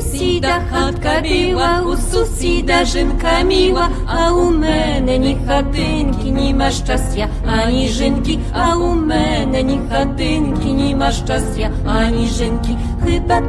susida chatka była, u susida żynka miła, mene ni chatynki, ni ma szczęścia, ani żynki, a u mene ni chatynki, ni ma szczęścia, ani żynki. Chyba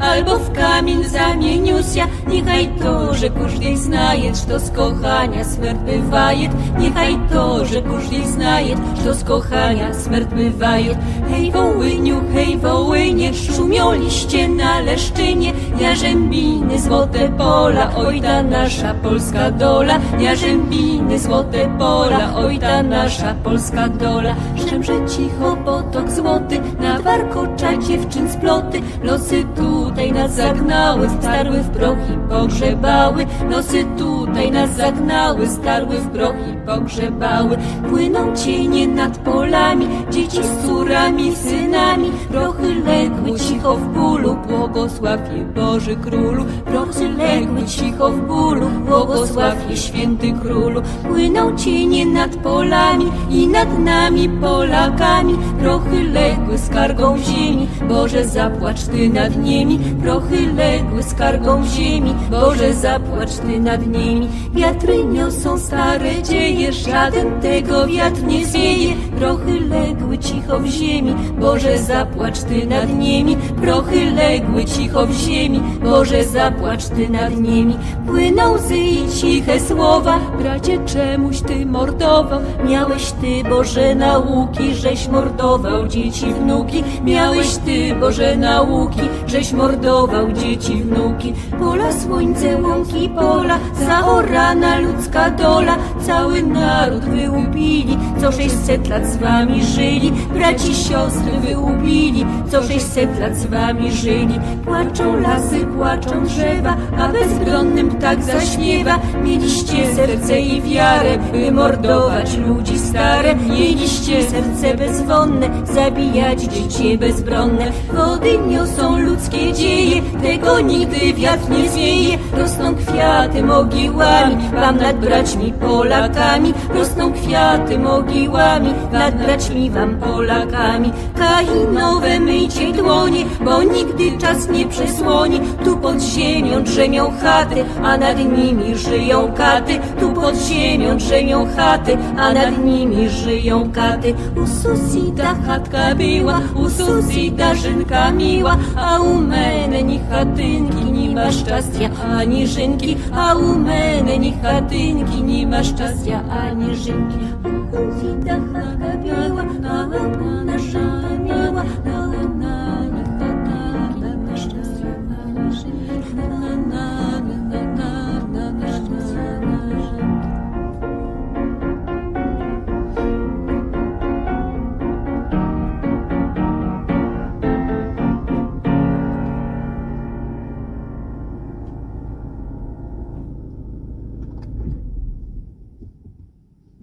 albo w kamień zamieniusia, niechaj to, że każdy znaje, że z kochania śmierć bywaje, niechaj to, że każdy znaje, że z kochania śmierć bywaje. Hej wołyniu, hej wołynie, szumią liście na leszczynie, jarzębiny, złote pola, oj ta nasza polska dola, jarzębiny, złote pola, oj ta nasza polska dola. Szemrze cicho potok złoty, na warkocza dziewczyn sploty, losy tutaj nas zagnały, starły w proch i pogrzebały, losy tutaj nas zagnały, starły w proch i pogrzebały. Płyną cienie nad polami, dzieci z córami, synami, prochy legły cicho w bólu, błogosław je Boży Królu, prochy legły cicho w bólu, błogosław je Święty Królu. Płyną cienie nad polami i nad nami Polakami, prochy legły skargą ziemi, Boże zapłacz Ty nad nimi, prochy legły skargą ziemi, Boże zapłacz Ty nad nimi. Wiatry niosą stare dzieje, żaden tego wiatr nie zwieje, prochy legły cicho w ziemi, Boże zapłacz Ty nad nimi, prochy legły cicho w ziemi, Boże zapłacz Ty nad nimi. Płyną łzy i ciche słowa, bracie czemuś Ty mordował, miałeś Ty Boże nauki, żeś mordował dzieci wnuki, miałeś Ty Boże nauki, żeś mordował dzieci wnuki. Pola, słońce, łąki, pola, zaorana ludzka dola, cały naród wyłupili, co 600 lat z wami żyli, braci, siostry wyłupili, co 600 lat z wami żyli. Płaczą lasy, płaczą drzewa, a bezbronnym ptak zaśpiewa. Mieliście serce i wiarę, by mordować ludzi stare, mieliście serce bezwonne, zabijać dzieci bezbronne. Wody niosą ludzkie dzieje, tego nigdy wiatr nie zwieje. Rosną kwiaty mogiłami, wam nad braćmi Polakami. Rosną kwiaty mogiłami, nad braćmi wam Polakami. Kainowe myjcie dłonie, bo nigdy czas nie przesłoni. Tu pod ziemią drzemią chaty, a nad nimi żyją katy. Tu pod ziemią drzemią chaty, a nad nimi żyją katy. U susida chatka była, u susida żynka miła, a u mene ni chatynki, ni ma szczęścia, ani żynki, a u mene ni chatynki, ni ma szczęścia, ani żynki. U susida